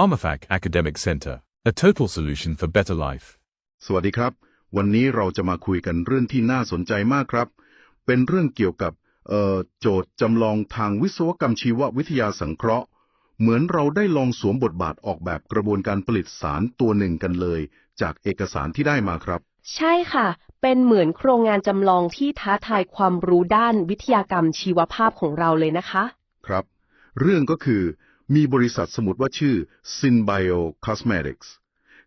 PharmaFac Academic Center, a total solution for better life. สวัสดีครับ วันนี้เราจะมาคุยกันเรื่องที่น่าสนใจมากครับ เป็นเรื่องเกี่ยวกับเอ่อโจทย์จำลองทางวิศวกรรมชีววิทยาสังเคราะห์ เหมือนเราได้ลองสวมบทบาทออกแบบกระบวนการผลิตสารตัวหนึ่งกันเลย จากเอกสารที่ได้มาครับ ใช่ค่ะ เป็นเหมือนโครงงานจำลองที่ท้าทายความรู้ด้านวิทยากรรมชีวภาพของเราเลยนะคะ ครับ เรื่องก็คือ มีบริษัทสมมติว่าชื่อ Synbio Cosmetics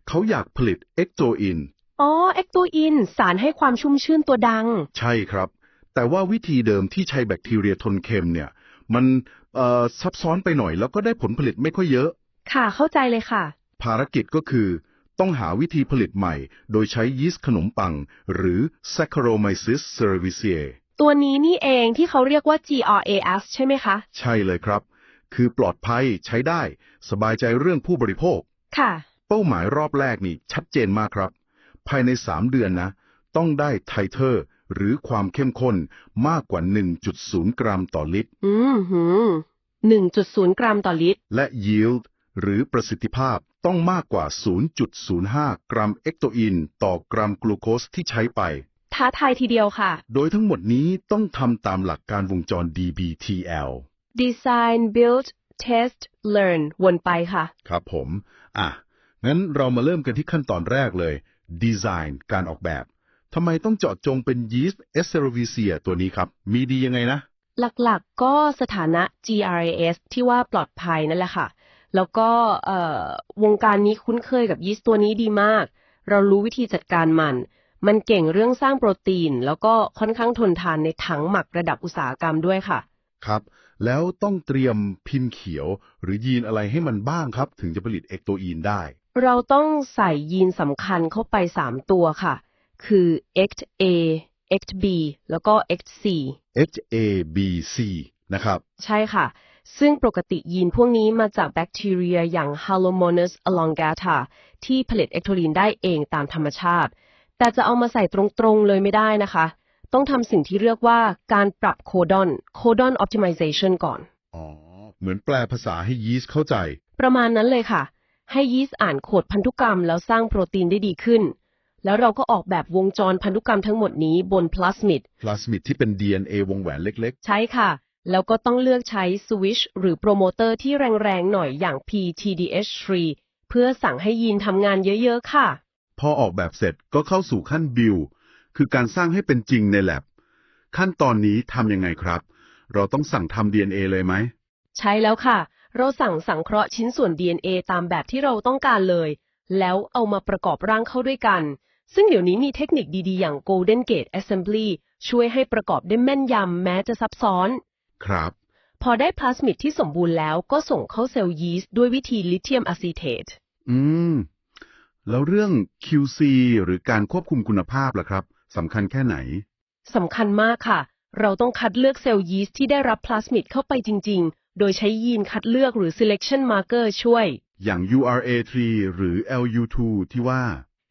เขาอยากผลิตเอ็กโตอินอ๋อเอ็กตัวอินสารให้ความชุ่มชื่นตัวดัง ใช่ครับ แต่ว่าวิธีเดิมที่ใช้แบคทีเรียทนเค็มเนี่ย มันเอ่อซับซ้อนไปหน่อยแล้วก็ได้ผลผลิตไม่ค่อยเยอะ ค่ะเข้าใจเลยค่ะ ภารกิจก็คือ ต้องหาวิธีผลิตใหม่ โดยใช้ยีสต์ขนมปัง หรือ Saccharomyces cerevisiae ตัวนี้นี่เองที่เขาเรียกว่า GRAS ใช่ไหมคะ ใช่เลยครับ คือปลอดภัยใช้ได้ สบายใจเรื่องผู้บริโภค ค่ะ เป้าหมายรอบแรกนี่ชัดเจนมากครับ ภายใน 3 เดือนนะ ต้องได้ไทเทอร์ หรือความเข้มข้นมากกว่า 1.0 กรัมต่อลิตร อืมหืมหนึ่งจุดศูนย์กรัมต่อลิตร และ yield หรือประสิทธิภาพต้องมากกว่า 0.05 กรัมเอคโตอิน ต่อกรัมกลูโคสที่ใช้ไป ท้าทายทีเดียวค่ะ โดยทั้งหมดนี้ต้องทำตามหลักการวงจร DBTL Design Build Test Learn วนไปค่ะ ครับผม อะ งั้นเรามาเริ่มกันที่ขั้นตอนแรกเลย Design การออกแบบทำไมต้องเจาะจงเป็นยีสต์เอสเซอร์วิเซียตัวนี้ครับ มีดียังไงนะ หลักๆก็สถานะ GRAS ที่ว่าปลอดภัยนั่นแหละค่ะ แล้วก็เอ่อวงการนี้คุ้นเคยกับยีสต์ตัวนี้ดีมาก เรารู้วิธีจัดการมัน มันเก่งเรื่องสร้างโปรตีน แล้วก็ค่อนข้างทนทานในถังหมักระดับอุตสาหกรรมด้วยค่ะ ครับ แล้วต้องเตรียมพิมพ์เขียว หรือยีนอะไรให้มันบ้างครับ ถึงจะผลิตเอกโตอีนได้ เราต้องใส่ยีนสำคัญเข้าไป 3 ตัวค่ะ คือ XA XB แล้วก็ XC HABC นะครับ ใช่ค่ะ ซึ่งปกติยีนพวกนี้มาจากแบคทีเรียอย่าง Halomonas elongata ที่ผลิตเอคโทลีนได้เองตามธรรมชาติ แต่จะเอามาใส่ตรงๆเลยไม่ได้นะคะ ต้องทำสิ่งที่เรียกว่าการปรับโคดอน Codon Optimization ก่อน อ๋อ เหมือนแปลภาษาให้ยีสต์เข้าใจ ประมาณนั้นเลยค่ะ ให้ยีสต์อ่านโคดพันธุกรรมแล้วสร้างโปรตีนได้ดีขึ้น แล้วเราก็ออกแบบวงจรพันธุกรรมทั้งหมดนี้บนพลาสมิด พลาสมิดที่เป็น DNA วงแหวนเล็ก ใช่ค่ะ แล้วก็ต้องเลือกใช้สวิชหรือโปรโมเตอร์ที่แรงๆหน่อยอย่าง PTDH3 เพื่อสั่งให้ยีนทำงานเยอะๆค่ะ ๆ พอออกแบบเสร็จก็เข้าสู่ขั้นบิล คือการสร้างให้เป็นจริงใน lab ขั้นตอนนี้ทำยังไงครับ เราต้องสั่งทำ DNA เลยไหม ใช่แล้วค่ะ เราสั่งสังเคราะห์ชิ้นส่วน DNA ตามแบบที่เราต้องการเลย แล้วเอามาประกอบร่างเข้าด้วยกัน ซึ่งเดี๋ยวนี้มีเทคนิคดีๆ อย่าง Golden Gate Assembly ช่วยให้ประกอบได้แม่นยำแม้จะซับซ้อน ครับ พอได้พลาสมิดที่สมบูรณ์แล้วก็ส่งเข้าเซลล์ยีสต์ด้วยวิธีลิเธียมอะซีเทต อืม แล้วเรื่อง QC หรือการควบคุมคุณภาพล่ะครับ สำคัญแค่ไหน สำคัญมากค่ะ เราต้องคัดเลือกเซลล์ยีสต์ที่ได้รับพลาสมิดเข้าไปจริง ๆ โดยใช้ยีนคัดเลือกหรือ selection marker ช่วย อย่าง URA3 หรือ LU2 ที่ว่า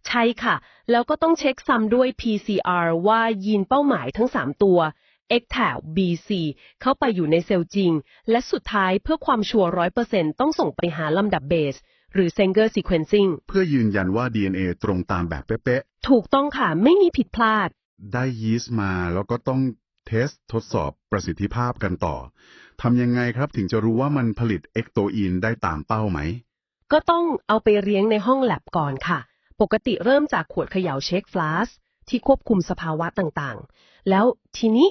ใช่ค่ะ แล้วก็ต้องเช็คซ้ำด้วย PCR ว่ายีนเป้าหมายทั้ง 3 ตัว X แถว BC เข้าไปอยู่ในเซลล์จริง และสุดท้ายเพื่อความชัวร์100%ต้องส่งไปหาลำดับเบส หรือ Sanger sequencing เพื่อยืนยันว่า DNA ตรงตามแบบเป๊ะถูกต้องค่ะ ไม่มีผิดพลาด ๆ ได้ยีสต์มาแล้วก็ต้องเทสทดสอบประสิทธิภาพกันต่อทำยังไงครับถึงจะรู้ว่ามันผลิตเอกโตอีนได้ตามเป้าไหม ก็ต้องเอาไปเลี้ยงในห้องแลบก่อนค่ะ ปกติเริ่มจากขวดเขย่าเช็คฟลาสที่ควบคุมสภาวะต่างๆ แล้วทีนี้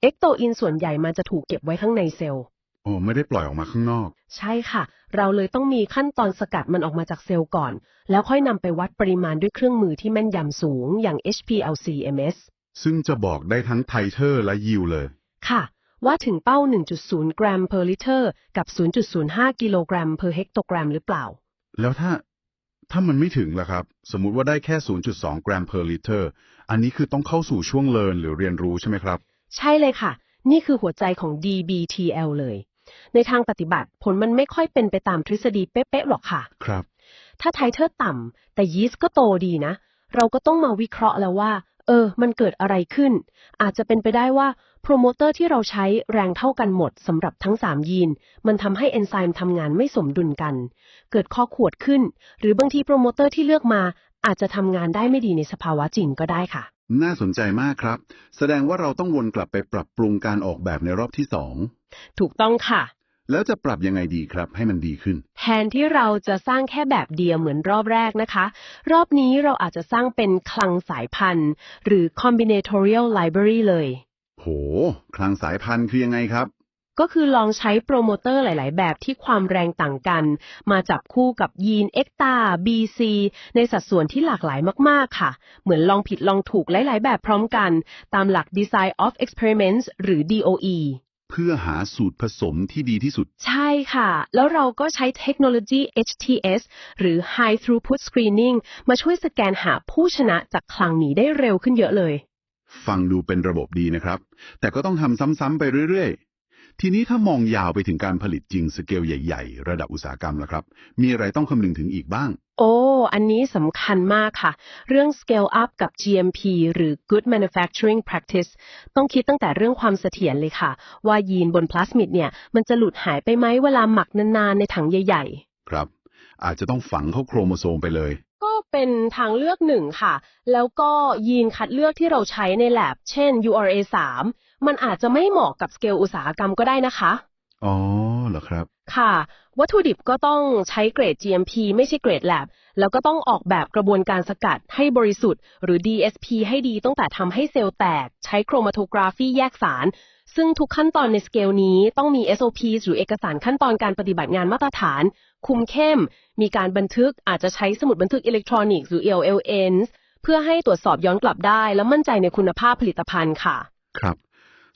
เอ็กโตอินส่วนใหญ่มันจะถูกเก็บไว้ข้างในเซลล์ โอ้ไม่ได้ปล่อยออกมาข้างนอก ใช่ค่ะ เราเลยต้องมีขั้นตอนสกัดมันออกมาจากเซลล์ก่อน แล้วค่อยนำไปวัดปริมาณด้วยเครื่องมือที่แม่นยำสูงอย่าง HPLC-MS ซึ่งจะบอกได้ทั้งไทเทอร์และยิวเลย ค่ะ ว่าถึงเป้า 1.0 กรัม per liter กับ 0.05 กิโลกรัม per hectogram หรือเปล่า แล้วถ้าถ้ามันไม่ถึงล่ะครับ สมมุติว่าได้แค่ 0.2 กรัม per liter อันนี้คือต้องเข้าสู่ช่วงเลิร์นหรือเรียนรู้ใช่ไหมครับ ใช่เลยค่ะ นี่คือหัวใจของ DBTL เลย ในทางปฏิบัติผลมันไม่ค่อยเป็นไปตามทฤษฎีเป๊ะๆหรอกค่ะ ครับ ถ้าไทเทอร์ต่ำแต่ยีสต์ก็โตดีนะ เราก็ต้องมาวิเคราะห์แล้วว่า เออ มันเกิดอะไรขึ้น อาจจะเป็นไปได้ว่าโปรโมเตอร์ที่เราใช้แรงเท่ากันหมดสำหรับทั้ง 3 ยีน มันทำให้เอนไซม์ทำงานไม่สมดุลกัน เกิดข้อขวดขึ้น หรือบางทีโปรโมเตอร์ที่เลือกมาอาจจะทำงานได้ไม่ดีในสภาวะจริงก็ได้ค่ะ น่าสนใจมากครับ แสดงว่าเราต้องวนกลับไปปรับปรุงการออกแบบในรอบที่สอง ถูกต้องค่ะ แล้วจะปรับยังไงดีครับ ให้มันดีขึ้น แทนที่เราจะสร้างแค่แบบเดียวเหมือนรอบแรกนะคะ รอบนี้เราอาจจะสร้างเป็นคลังสายพันธุ์ หรือ combinatorial library เลย โห คลังสายพันธุ์คือยังไงครับ ก็คือลองใช้โปรโมเตอร์หลาย ๆ แบบที่ความแรงต่างกัน มาจับคู่กับยีนเอ็กตา BC ในสัดส่วนที่หลากหลายมาก ๆ ค่ะ เหมือนลองผิดลองถูกหลาย ๆ แบบพร้อมกัน ตามหลัก Design of Experiments หรือ DOE เพื่อหาสูตรผสมที่ดีที่สุด ใช่ค่ะ แล้วเราก็ใช้เทคโนโลยี HTS หรือ High Throughput Screening มาช่วยสแกนหาผู้ชนะจากคลังนี้ได้เร็วขึ้นเยอะเลย ฟังดูเป็นระบบดีนะครับ แต่ก็ต้องทำซ้ำๆไปเรื่อยๆ ทีนี้ถ้ามองยาวไปถึงการผลิตจริงสเกลใหญ่ ๆ ระดับอุตสาหกรรมล่ะครับ มีอะไรต้องคำนึงถึงอีกบ้าง โอ้ อันนี้สำคัญมากค่ะ เรื่อง scale up กับ GMP หรือ good manufacturing practice ต้องคิดตั้งแต่เรื่องความเสถียรเลยค่ะ ว่ายีนบนพลาสมิดเนี่ย มันจะหลุดหายไปไหมเวลาหมักนานๆในถังใหญ่ครับ อาจจะต้องฝังเข้าโครโมโซมไปเลยๆก็ เป็นทางเลือกหนึ่งค่ะ แล้วก็ยีนคัดเลือกที่เราใช้ใน lab เช่น URA3 มันอาจจะไม่เหมาะกับสเกลอุตสาหกรรมก็ได้นะคะ อ๋อ เหรอครับ ค่ะ วัตถุดิบก็ต้องใช้เกรด GMP ไม่ใช่เกรด lab แล้วก็ต้องออกแบบกระบวนการสกัดให้บริสุทธิ์ หรือ DSP ให้ดีตั้งแต่ทำให้เซลล์แตก ใช้โครมาโทกราฟีแยกสาร ซึ่งทุกขั้นตอนในสเกลนี้ต้องมี SOP หรือเอกสารขั้นตอนการปฏิบัติงานมาตรฐาน คุมเข้ม มีการบันทึกอาจจะใช้สมุดบันทึกอิเล็กทรอนิกส์หรือ ELLN เพื่อให้ตรวจสอบย้อนกลับได้ และมั่นใจในคุณภาพผลิตภัณฑ์ค่ะ ครับ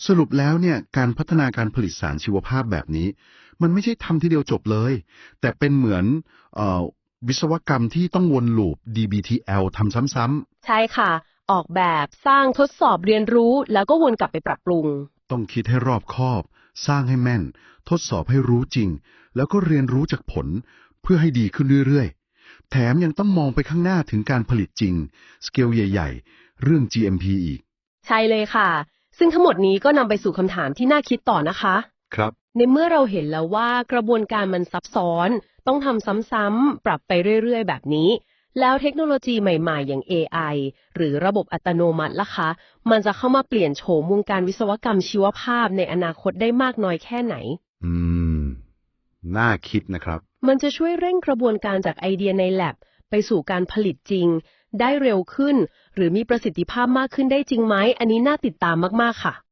สรุปแล้วเนี่ยการพัฒนาการผลิตสารชีวภาพแบบนี้ มันไม่ใช่ทำทีเดียวจบเลย แต่เป็นเหมือนเอ่อวิศวกรรมที่ต้องวนลูป DBTL ทำซ้ำใช่ค่ะ ออกแบบสร้างทดสอบเรียนรู้ แล้วก็วนกลับไปปรับปรุงๆต้องคิดให้รอบคอบ สร้างให้แม่น ทดสอบให้รู้จริง แล้วก็เรียนรู้จากผลเพื่อให้ดีขึ้นเรื่อยๆ แถมยังต้องมองไปข้างหน้าถึงการผลิตจริง สเกลใหญ่ ๆ เรื่อง GMP อีก ใช่เลยค่ะ ซึ่งทั้งหมดนี้ก็นำไปสู่คำถามที่น่าคิดต่อนะคะ ครับ ในเมื่อเราเห็นแล้วว่ากระบวนการมันซับซ้อน ต้องทำซ้ำๆปรับไปเรื่อยๆ แบบนี้ แล้วเทคโนโลยีใหม่ๆ อย่าง AI หรือระบบอัตโนมัติล่ะคะ มันจะเข้ามาเปลี่ยนโฉมวงการวิศวกรรมชีวภาพในอนาคตได้มากน้อยแค่ไหน อืม น่าคิดนะครับ มันจะช่วยเร่งกระบวนการจากไอเดียใน lab ไปสู่การผลิตจริง ได้เร็วขึ้น หรือมีประสิทธิภาพมากขึ้นได้จริงไหม อันนี้น่าติดตามมาก ๆ ค่ะ